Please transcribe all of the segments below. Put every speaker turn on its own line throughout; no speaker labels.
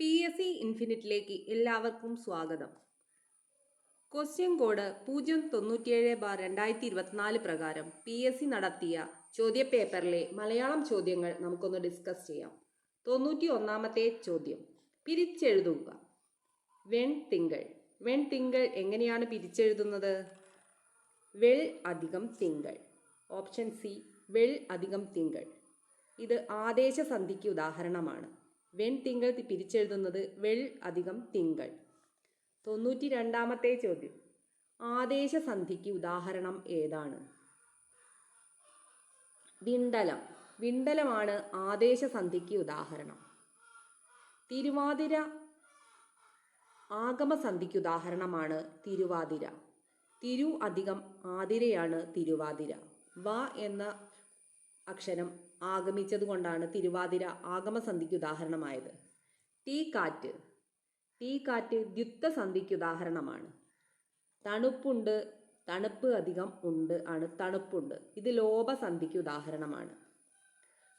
P S C ഇൻഫിനിറ്റിലേക്ക് എല്ലാവർക്കും സ്വാഗതം. Question code പൂജ്യം തൊണ്ണൂറ്റിയേഴ് ബാർ രണ്ടായിരത്തി ഇരുപത്തിനാല് പ്രകാരം പി എസ് സി നടത്തിയ ചോദ്യപേപ്പറിലെ മലയാളം ചോദ്യങ്ങൾ നമുക്കൊന്ന് ഡിസ്കസ് ചെയ്യാം. തൊണ്ണൂറ്റി ഒന്നാമത്തെ ചോദ്യം. പിരിച്ചെഴുതുക. വെൺ തിങ്കൾ വെൺ തിങ്കൾ എങ്ങനെയാണ് പിരിച്ചെഴുതുന്നത്? വെൾ അധികം തിങ്കൾ ഓപ്ഷൻ സി വെൾ അധികം തിങ്കൾ ഇത് ആദേശസന്ധിക്ക് ഉദാഹരണമാണ്. വെൺ തിങ്കൾ പിരിച്ചെഴുതുന്നത് വെൾ അധികം തിങ്കൾ. തൊണ്ണൂറ്റി രണ്ടാമത്തെ ചോദ്യം. ആദേശസന്ധിക്ക് ഉദാഹരണം ഏതാണ്? വിണ്ടലം. വിണ്ടലമാണ് ആദേശസന്ധിക്ക് ഉദാഹരണം. തിരുവാതിര ആഗമസന്ധിക്ക് ഉദാഹരണമാണ് തിരുവാതിര. തിരു അധികം ആതിരയാണ് തിരുവാതിര. വ എന്ന അക്ഷരം ആഗമിച്ചത് കൊണ്ടാണ് തിരുവാതിര ആഗമസന്ധിക്ക് ഉദാഹരണമായത്. തീ കാറ്റ് തീ കാറ്റ് ദ്യുത്തസന്ധിക്ക് ഉദാഹരണമാണ്. തണുപ്പുണ്ട് തണുപ്പ് അധികം ഉണ്ട് ആണ് തണുപ്പുണ്ട്. ഇത് ലോപസന്ധിക്ക് ഉദാഹരണമാണ്.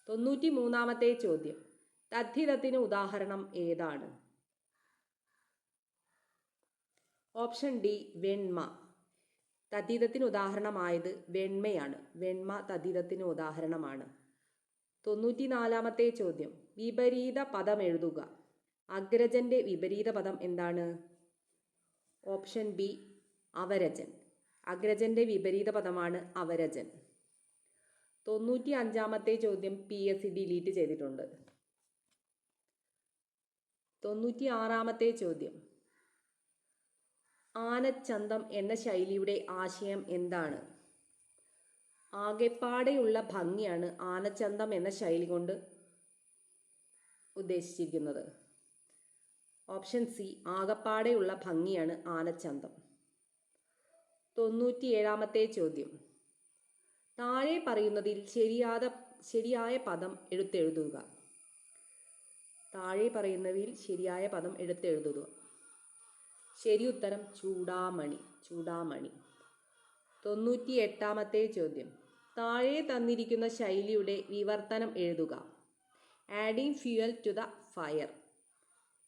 തൊണ്ണൂറ്റി മൂന്നാമത്തെ ചോദ്യം. തദ്ധിതത്തിന് ഉദാഹരണം ഏതാണ്? Option D വെണ്മ. തദ്ധിതത്തിന് ഉദാഹരണമായത് വെണ്മയാണ്. വെണ്മ തദ്ധിതത്തിന് ഉദാഹരണമാണ്. തൊണ്ണൂറ്റി നാലാമത്തെ ചോദ്യം. വിപരീത പദം എഴുതുക. അഗ്രജന്റെ വിപരീത പദം എന്താണ്? Option B അവരജൻ. അഗ്രജന്റെ വിപരീത പദമാണ് അവരജൻ. തൊണ്ണൂറ്റി അഞ്ചാമത്തെ ചോദ്യം പി എസ് സി ഡിലീറ്റ് ചെയ്തിട്ടുണ്ട്. തൊണ്ണൂറ്റി ആറാമത്തെ ചോദ്യം. ആനച്ചന്തം എന്ന ശൈലിയുടെ ആശയം എന്താണ്? ആകെപ്പാടെയുള്ള ഭംഗിയാണ് ആനച്ചന്തം എന്ന ശൈലി കൊണ്ട് ഉദ്ദേശിച്ചിരിക്കുന്നത്. ഓപ്ഷൻ സി ആകപ്പാടെയുള്ള ഭംഗിയാണ് ആനച്ചന്തം. തൊണ്ണൂറ്റിയേഴാമത്തെ ചോദ്യം. താഴെ പറയുന്നതിൽ ശരിയാത ശരിയായ പദം എടുത്തെഴുതുക. താഴെ പറയുന്നതിൽ ശരിയായ പദം എടുത്തെഴുതുക. ശരി ഉത്തരം ചൂടാമണി ചൂടാമണി. തൊണ്ണൂറ്റി എട്ടാമത്തെ ചോദ്യം. താഴെ തന്നിരിക്കുന്ന ശൈലിയുടെ വിവർത്തനം എഴുതുക. Adding fuel to the fire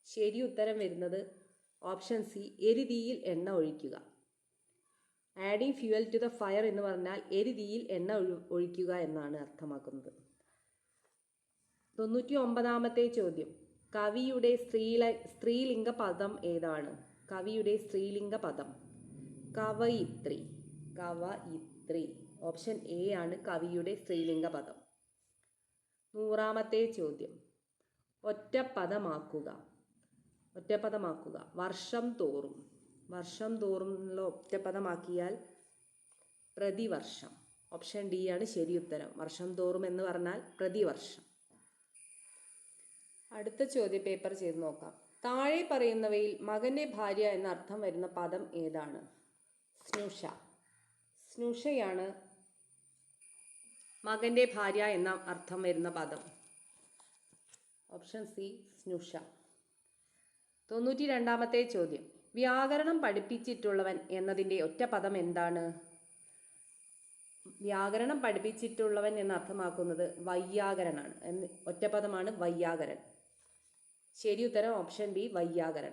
ശരി ഉത്തരം വരുന്നത് ഓപ്ഷൻ സി എരിതീയിൽ എണ്ണ ഒഴിക്കുക. Adding fuel to the fire എന്ന് പറഞ്ഞാൽ എരിതീയിൽ എണ്ണ ഒഴിക്കുക എന്നാണ് അർത്ഥമാക്കുന്നത്. തൊണ്ണൂറ്റി ഒമ്പതാമത്തെ ചോദ്യം. കവിയുടെ സ്ത്രീല സ്ത്രീലിംഗ പദം ഏതാണ്? കവിയുടെ സ്ത്രീലിംഗ പദം. കവയിത്രി. കവയിത്രി ഓപ്ഷൻ എ ആണ് കവിയുടെ സ്ത്രീലിംഗ പദം നൂറാമത്തെ ചോദ്യം. ഒറ്റപ്പദമാക്കുക. ഒറ്റപ്പദമാക്കുക. വർഷം തോറും. വർഷം തോറും എന്നുള്ള ഒറ്റപ്പദമാക്കിയാൽ പ്രതിവർഷം. ഓപ്ഷൻ ഡി ആണ് ശരി ഉത്തരം. വർഷം തോറും എന്ന് പറഞ്ഞാൽ പ്രതിവർഷം. അടുത്ത ചോദ്യ പേപ്പർ ചെയ്ത് നോക്കാം. താഴെ പറയുന്നവയിൽ മകന്റെ ഭാര്യ എന്ന അർത്ഥം വരുന്ന പദം ഏതാണ്? സ്നുഷ. സ്നുഷയാണ് മകന്റെ ഭാര്യ എന്ന അർത്ഥം വരുന്ന പദം. ഓപ്ഷൻ സി സ്നുഷ തൊണ്ണൂറ്റി രണ്ടാമത്തെ ചോദ്യം. വ്യാകരണം പഠിപ്പിച്ചിട്ടുള്ളവൻ എന്നതിന്റെ ഒറ്റ പദം എന്താണ്? വ്യാകരണം പഠിപ്പിച്ചിട്ടുള്ളവൻ എന്ന് അർത്ഥമാക്കുന്നത് വയ്യാകരനാണ് എന്ന് ഒറ്റപ്പദമാണ് വയ്യാകരൻ ശരി ഉത്തരം ഓപ്ഷൻ ബി വയ്യാകരൻ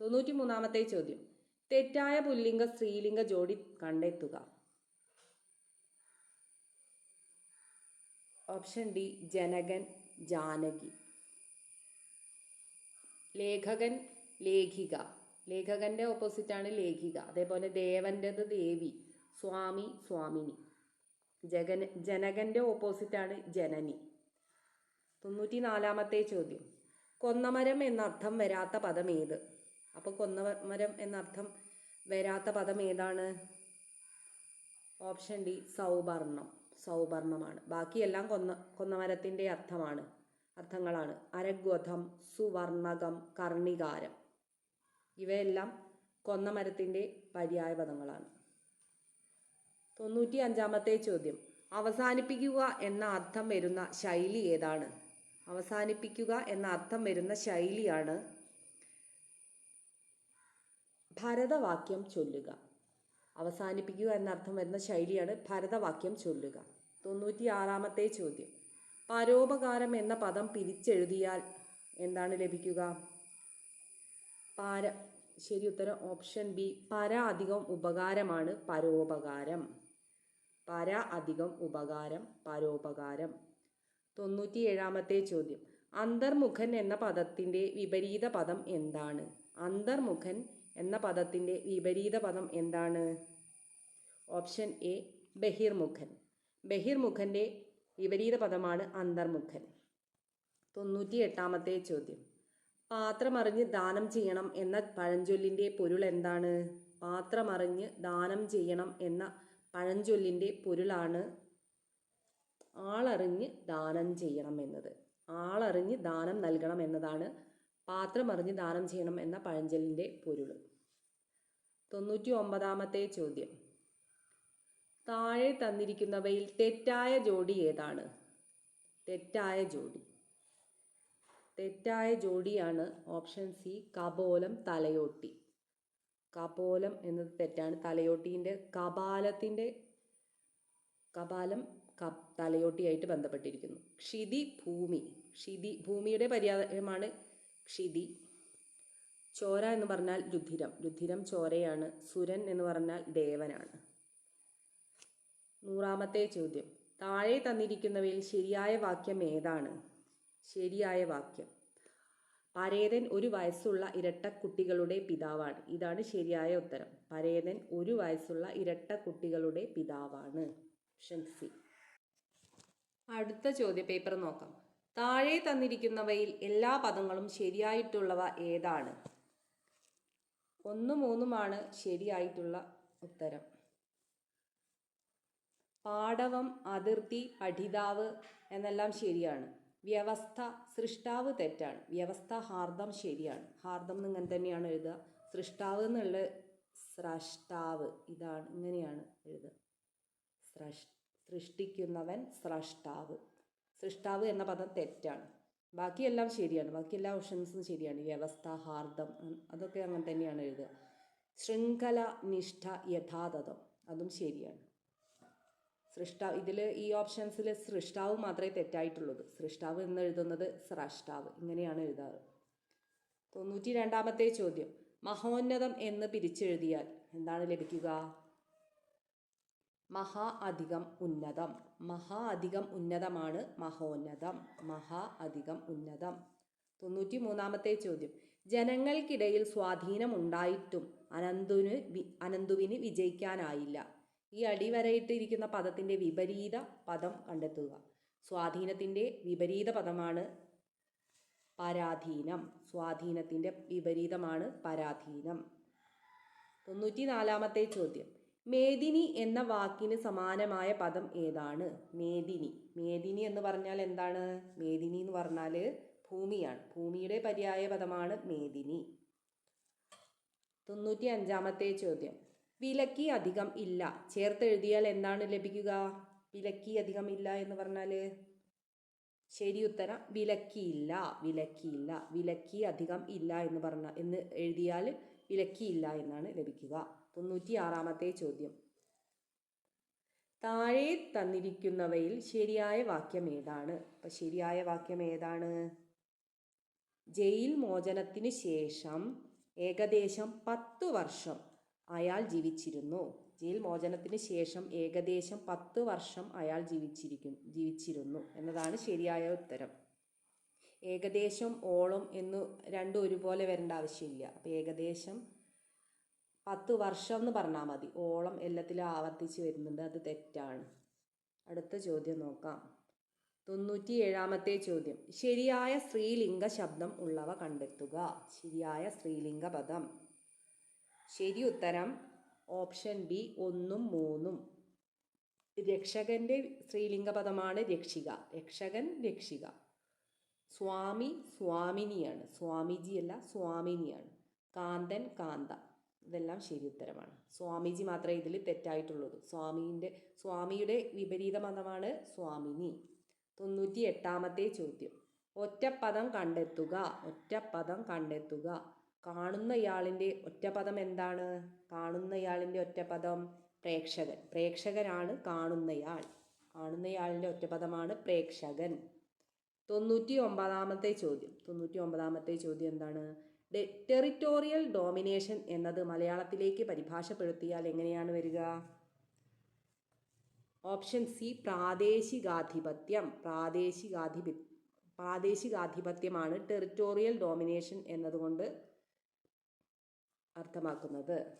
തൊണ്ണൂറ്റി മൂന്നാമത്തെ ചോദ്യം. തെറ്റായ പുല്ലിംഗ സ്ത്രീലിംഗ ജോഡി കണ്ടെത്തുക. ഓപ്ഷൻ ഡി ജനകൻ ജാനകി. ലേഖകൻ ലേഖിക. ലേഖകന്റെ ഓപ്പോസിറ്റാണ് ലേഖിക. അതേപോലെ ദേവന്റെത് ദേവി സ്വാമി സ്വാമിനി. ജഗൻ ജനകന്റെ ഓപ്പോസിറ്റാണ് ജനനി. തൊണ്ണൂറ്റി നാലാമത്തെ ചോദ്യം. കൊന്നമരം എന്നർത്ഥം വരാത്ത പദം ഏത്? അപ്പോൾ കൊന്നമരം എന്നർത്ഥം വരാത്ത പദം ഏതാണ്? ഓപ്ഷൻ ഡി സൗവർണം സൗവർണമാണ് ബാക്കിയെല്ലാം കൊന്ന കൊന്നമരത്തിന്റെ അർത്ഥമാണ് അർത്ഥങ്ങളാണ്. അരഗ്വധം സുവർണകം കർണികാരം. ഇവയെല്ലാം കൊന്നമരത്തിന്റെ പര്യായ പദങ്ങളാണ്. തൊണ്ണൂറ്റി അഞ്ചാമത്തെ ചോദ്യം. അവസാനിപ്പിക്കുക എന്ന അർത്ഥം വരുന്ന ശൈലി ഏതാണ്? അവസാനിപ്പിക്കുക എന്ന അർത്ഥം വരുന്ന ശൈലിയാണ് ഭരതവാക്യം ചൊല്ലുക. അവസാനിപ്പിക്കുക എന്നർത്ഥം വരുന്ന ശൈലിയാണ് ഭരതവാക്യം ചൊല്ലുക. തൊണ്ണൂറ്റി ആറാമത്തെ ചോദ്യം. പരോപകാരം എന്ന പദം പിരിച്ചെഴുതിയാൽ എന്താണ് ലഭിക്കുക? പാര ശരി ഉത്തരം ഓപ്ഷൻ ബി പര അധികം ഉപകാരമാണ് പരോപകാരം. പര അധികം ഉപകാരം പരോപകാരം. തൊണ്ണൂറ്റി ഏഴാമത്തെ ചോദ്യം. അന്തർമുഖൻ എന്ന പദത്തിന്റെ വിപരീത പദം എന്താണ്? അന്തർമുഖൻ എന്ന പദത്തിന്റെ വിപരീത പദം എന്താണ്? Option A ബഹിർമുഖൻ. ബഹിർമുഖന്റെ വിപരീത പദമാണ് അന്തർമുഖൻ. തൊണ്ണൂറ്റി എട്ടാമത്തെ ചോദ്യം. പാത്രമറിഞ്ഞ് ദാനം ചെയ്യണം എന്ന പഴഞ്ചൊല്ലിന്റെ പൊരുൾ എന്താണ്? പാത്രമറിഞ്ഞ് ദാനം ചെയ്യണം എന്ന പഴഞ്ചൊല്ലിന്റെ പൊരുളാണ് ആളറിഞ്ഞ് ദാനം ചെയ്യണം എന്നത്. ആളറിഞ്ഞ് ദാനം നൽകണം എന്നതാണ് പാത്രമറിഞ്ഞ് ദാനം ചെയ്യണം എന്ന പഴഞ്ചലിന്റെ പൊരുൾ തൊണ്ണൂറ്റി ഒമ്പതാമത്തെ ചോദ്യം. താഴെ തന്നിരിക്കുന്നവയിൽ തെറ്റായ ജോഡി ഏതാണ്? തെറ്റായ ജോഡി. തെറ്റായ ജോഡിയാണ് ഓപ്ഷൻ സി കപോലം തലയോട്ടി. കപോലം എന്നത് തെറ്റാണ്. തലയോട്ടീന്റെ കപാലത്തിന്റെ കപാലം ക തലയോട്ടിയായിട്ട് ബന്ധപ്പെട്ടിരിക്കുന്നു. ക്ഷിതി ഭൂമി ക്ഷിതി ഭൂമിയുടെ പര്യായമാണ് ക്ഷിതി ചോര എന്ന് പറഞ്ഞാൽ രുധിരം. രുധിരം ചോരയാണ്. സുരൻ എന്ന് പറഞ്ഞാൽ ദേവനാണ്. നൂറാമത്തെ ചോദ്യം. താഴെ തന്നിരിക്കുന്നവയിൽ ശരിയായ വാക്യം ഏതാണ്? ശരിയായ വാക്യം. പരേതൻ ഒരു വയസ്സുള്ള ഇരട്ട കുട്ടികളുടെ പിതാവാണ്. ഇതാണ് ശരിയായ ഉത്തരം. പരേതൻ ഒരു വയസ്സുള്ള ഇരട്ട കുട്ടികളുടെ പിതാവാണ്. Option C. അടുത്ത ചോദ്യ പേപ്പർ നോക്കാം. താഴെ തന്നിരിക്കുന്നവയിൽ എല്ലാ പദങ്ങളും ശരിയായിട്ടുള്ളവ ഏതാണ്? ഒന്ന് മൂന്നുമാണ് ശരിയായിട്ടുള്ള ഉത്തരം. പാടവം അതിർത്തി പഠിതാവ് എന്നെല്ലാം ശരിയാണ്. വ്യവസ്ഥ സൃഷ്ടാവ് തെറ്റാണ്. വ്യവസ്ഥ ഹാർദം ശരിയാണ്. ഹാർദം എന്നിങ്ങനെ തന്നെയാണ് എഴുതുക. സൃഷ്ടാവ് എന്നുള്ള സ്രഷ്ടാവ് ഇതാണ് ഇങ്ങനെയാണ് എഴുതുക. സൃഷ്ടിക്കുന്നവൻ സ്രഷ്ടാവ്. സൃഷ്ടാവ് എന്ന പദം തെറ്റാണ്. ബാക്കിയെല്ലാം ശരിയാണ്. ബാക്കി എല്ലാ ഓപ്ഷൻസും ശരിയാണ്. വ്യവസ്ഥ ഹാർദം അതൊക്കെ അങ്ങനെ തന്നെയാണ് എഴുതുക. ശൃംഖല നിഷ്ഠ യഥാതഥം അതും ശരിയാണ്. സൃഷ്ടാവ് ഇതിൽ ഈ ഓപ്ഷൻസിൽ സൃഷ്ടാവ് മാത്രമേ തെറ്റായിട്ടുള്ളൂ സൃഷ്ടാവ് എന്ന് എഴുതുന്നത് സ്രഷ്ടാവ്. ഇങ്ങനെയാണ് എഴുതാറ്. തൊണ്ണൂറ്റി രണ്ടാമത്തെ ചോദ്യം. മഹോന്നതം എന്ന് പിരിച്ചെഴുതിയാൽ എന്താണ് ലഭിക്കുക? മഹാ അധികം ഉന്നതം. മഹാ അധികം ഉന്നതമാണ് മഹോന്നതം. മഹാ അധികം ഉന്നതം. തൊണ്ണൂറ്റി മൂന്നാമത്തെ ചോദ്യം. ജനങ്ങൾക്കിടയിൽ സ്വാധീനം ഉണ്ടായിട്ടും അനന്തുവിന് അനന്തുവിന് വിജയിക്കാനായില്ല. ഈ അടിവരയിട്ടിരിക്കുന്ന പദത്തിന്റെ വിപരീത പദം കണ്ടെത്തുക. സ്വാധീനത്തിന്റെ വിപരീത പദമാണ് പരാധീനം. സ്വാധീനത്തിന്റെ വിപരീതമാണ് പരാധീനം. തൊണ്ണൂറ്റി നാലാമത്തെ ചോദ്യം. മേദിനി എന്ന വാക്കിന് സമാനമായ പദം ഏതാണ്? മേദിനി. മേദിനി എന്ന് പറഞ്ഞാൽ എന്താണ്? മേദിനി എന്ന് പറഞ്ഞാൽ ഭൂമിയാണ്. ഭൂമിയുടെ പര്യായ പദമാണ് മേദിനി. തൊണ്ണൂറ്റി അഞ്ചാമത്തെ ചോദ്യം. വിലക്കി അധികം ഇല്ല. ചേർത്തെഴുതിയാൽ എന്താണ് ലഭിക്കുക? വിലക്കി അധികം ഇല്ല എന്ന് പറഞ്ഞാൽ? ശരി ഉത്തരം. വിലക്കിയില്ല വിലക്കിയില്ല വിലക്കി അധികം ഇല്ല എന്ന് പറഞ്ഞ എന്ന് എഴുതിയാൽ വിലക്കിയില്ല എന്നാണ് ലഭിക്കുക. തൊണ്ണൂറ്റി ആറാമത്തെ ചോദ്യം. താഴെ തന്നിരിക്കുന്നവയിൽ ശരിയായ വാക്യം ഏതാണ്? അപ്പം ശരിയായ വാക്യം ഏതാണ്? ജയിൽ മോചനത്തിന് ശേഷം ഏകദേശം പത്തു വർഷം അയാൾ ജീവിച്ചിരുന്നു. ജയിൽ മോചനത്തിന് ശേഷം ഏകദേശം പത്ത് വർഷം അയാൾ ജീവിച്ചിരിക്കും ജീവിച്ചിരുന്നു എന്നതാണ് ശരിയായ ഉത്തരം. ഏകദേശം ഓളം എന്ന് രണ്ടും ഒരുപോലെ വരേണ്ട ആവശ്യമില്ല. അപ്പോൾ ഏകദേശം പത്ത് വർഷം എന്ന് പറഞ്ഞാൽ മതി. ഓളം എല്ലാത്തിലും ആവർത്തിച്ച് വരുന്നുണ്ട്. അത് തെറ്റാണ്. അടുത്ത ചോദ്യം നോക്കാം. തൊണ്ണൂറ്റി ഏഴാമത്തെ ചോദ്യം. ശരിയായ സ്ത്രീലിംഗ ശബ്ദം ഉള്ളവ കണ്ടെത്തുക. ശരിയായ സ്ത്രീലിംഗ പദം. ശരി ഉത്തരം ഓപ്ഷൻ ബി ഒന്നും മൂന്നും. രക്ഷകന്റെ സ്ത്രീലിംഗ പദമാണ് രക്ഷിക. രക്ഷകൻ രക്ഷിക. സ്വാമി സ്വാമിനിയാണ്. സ്വാമിജി അല്ല സ്വാമിനിയാണ്. കാന്തൻ കാന്ത. ഇതെല്ലാം ശരി ഉത്തരമാണ്. സ്വാമിജി മാത്രമേ ഇതിൽ തെറ്റായിട്ടുള്ളൂ സ്വാമീന്റെ സ്വാമിയുടെ വിപരീത മതമാണ് സ്വാമിനി. തൊണ്ണൂറ്റി എട്ടാമത്തെ ചോദ്യം. ഒറ്റപ്പദം കണ്ടെത്തുക ഒറ്റപ്പദം കണ്ടെത്തുക. കാണുന്നയാളിന്റെ ഒറ്റപ്പദം എന്താണ്? കാണുന്നയാളിന്റെ ഒറ്റപ്പദം പ്രേക്ഷകൻ. പ്രേക്ഷകനാണ് കാണുന്നയാൾ. കാണുന്നയാളിന്റെ ഒറ്റപ്പദമാണ് പ്രേക്ഷകൻ. തൊണ്ണൂറ്റി ഒമ്പതാമത്തെ ചോദ്യം. തൊണ്ണൂറ്റി ഒമ്പതാമത്തെ ചോദ്യം എന്താണ്? ടെറിറ്റോറിയൽ ഡോമിനേഷൻ എന്നത് മലയാളത്തിലേക്ക് പരിഭാഷപ്പെടുത്തിയാൽ എങ്ങനെയാണ് വരിക? ഓപ്ഷൻ സി പ്രാദേശികാധിപത്യം. പ്രാദേശികാധിപ പ്രാദേശികാധിപത്യമാണ് ടെറിറ്റോറിയൽ ഡോമിനേഷൻ എന്നതുകൊണ്ട് അർത്ഥമാക്കുന്നത്.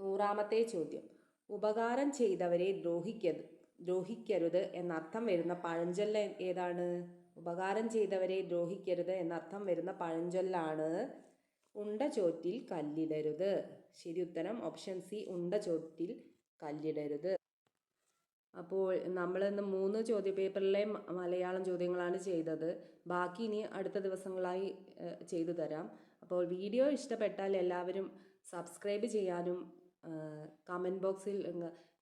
നൂറാമത്തെ ചോദ്യം. ഉപകാരം ചെയ്തവരെ ദ്രോഹിക്കരുത് ദ്രോഹിക്കരുത് എന്നർത്ഥം വരുന്ന പഴഞ്ചൊല്ല ഏതാണ്? ഉപകാരം ചെയ്തവരെ ദ്രോഹിക്കരുത് എന്നർത്ഥം വരുന്ന പഴഞ്ചൊല്ലാണ് ഉണ്ട ചോറ്റിൽ കല്ലിടരുത്. ശരി ഉത്തരം ഓപ്ഷൻ സി ഉണ്ട ചോറ്റിൽ കല്ലിടരുത്. അപ്പോൾ നമ്മൾ ഇന്ന് മൂന്ന് ചോദ്യ പേപ്പറിലെ മലയാളം ചോദ്യങ്ങളാണ് ചെയ്തത്. ബാക്കി ഇനി അടുത്ത ദിവസങ്ങളായി ചെയ്തു തരാം. അപ്പോൾ വീഡിയോ ഇഷ്ടപ്പെട്ടാൽ എല്ലാവരും സബ്സ്ക്രൈബ് ചെയ്യാനും കമന്റ് ബോക്സിൽ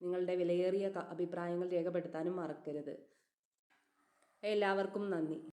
നിങ്ങളുടെ വിലയേറിയ അഭിപ്രായങ്ങൾ രേഖപ്പെടുത്താനും മറക്കരുത്. എല്ലാവർക്കും നന്ദി.